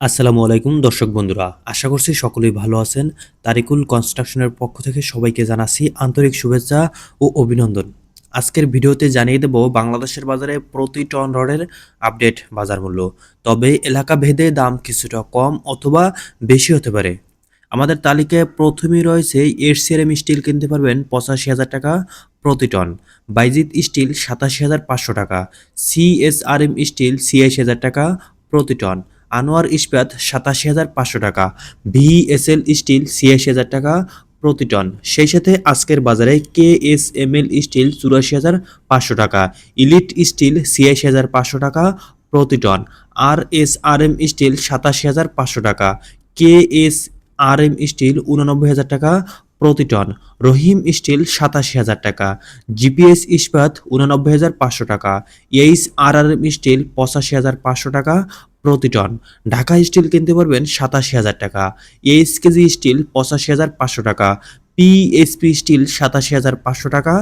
আসসালামু আলাইকুম, দর্শক বন্ধুরা। আশা করছি সকলেই ভালো আছেন। তারিকুল কনস্ট্রাকশনের পক্ষ থেকে সবাইকে জানাচ্ছি আন্তরিক শুভেচ্ছা ও অভিনন্দন। আজকের ভিডিওতে জানিয়ে দেব বাংলাদেশের বাজারে প্রতি টন রডের আপডেট বাজার মূল্য। তবে এলাকা ভেদে দাম কিছুটা কম অথবা বেশি হতে পারে। আমাদের তালিকায় প্রথমেই রয়েছে এরসিআরএম স্টিল কিনতে পারবেন পঁচাশি হাজার টাকা প্রতি টন। বাইজিৎ স্টিল সাতাশি হাজার পাঁচশো টাকা। সিএসআরএম স্টিল ছিয়াশি হাজার টাকা প্রতি টন। আনোয়ার ইস্পাত সাতাশি হাজার পাঁচশো টাকা ভিএসএল স্টিল ছিয়াশি হাজার টাকা প্রতি টন। সেই সাথে আজকের বাজারে K S M L steel চুরাশি হাজার পাঁচশো টাকা, ইলিট স্টিল ছিয়াশি হাজার পাঁচশো টাকা প্রতি ton. R S R M steel সাতাশি হাজার পাঁচশো টাকা, K S R M steel উনানব্বই হাজার টাকা প্রতি টন। রহিম স্টিল সাতাশি হাজার টাকা, জিপিএস ইস্পাত উনানব্বই হাজার পাঁচশো টাকা, এইচ আর আর স্টিল পঁচাশি হাজার পাঁচশো টাকা প্রতি টন। ঢাকা স্টিল কিনতে পারবেন সাতাশি হাজার টাকা এইচ কেজি স্টিল পঁচাশি হাজার পাঁচশো টাকা, পিএসপি স্টিল সাতাশি হাজার পাঁচশো টাকা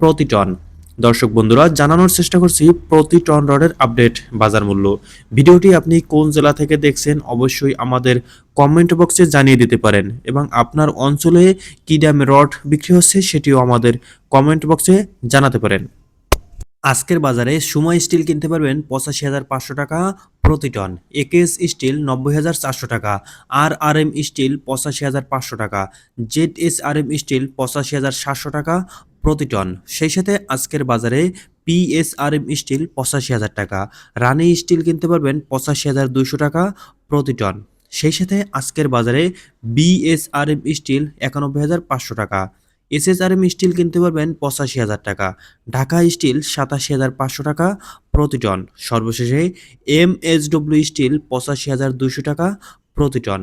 প্রতি টন। দর্শক বন্ধুরা, জানানোর চেষ্টা করছি প্রতি টন রডের আপডেট বাজার মূল্য। ভিডিওটি আপনি কোন জেলা থেকে দেখছেন অবশ্যই আমাদের কমেন্ট বক্সে জানিয়ে দিতে পারেন এবং আপনার অঞ্চলে কী দামে রড বিক্রি হচ্ছে সেটিও আমাদের কমেন্ট বক্সে জানাতে পারেন। আজকের বাজারে সুমা স্টিল কিনতে পারবেন পঁচাশি হাজার পাঁচশো টাকা প্রতি টন, একেএস স্টিল নব্বই হাজার চারশো টাকা আর আর এম স্টিল পঁচাশি হাজার পাঁচশো টাকা, Z S R M steel পঁচাশি হাজার সাতশো টাকা প্রতি টন। সেই সাথে আজকের বাজারে পিএসআরএম স্টিল পঁচাশি হাজার টাকা। রানি স্টিল কিনতে পারবেন পঁচাশি হাজার দুইশো টাকা প্রতি টন। সেই সাথে আজকের বাজারে বিএসআরএম স্টিল একানব্বই হাজার পাঁচশো টাকা। এসএসআরএম স্টিল কিনতে পারবেন পঁচাশি হাজার টাকা। ঢাকা স্টিল সাতাশি হাজার পাঁচশো টাকা প্রতি টন। সর্বশেষে এম ডব্লিউ স্টিল পঁচাশি হাজার দুশো টাকা প্রতি টন।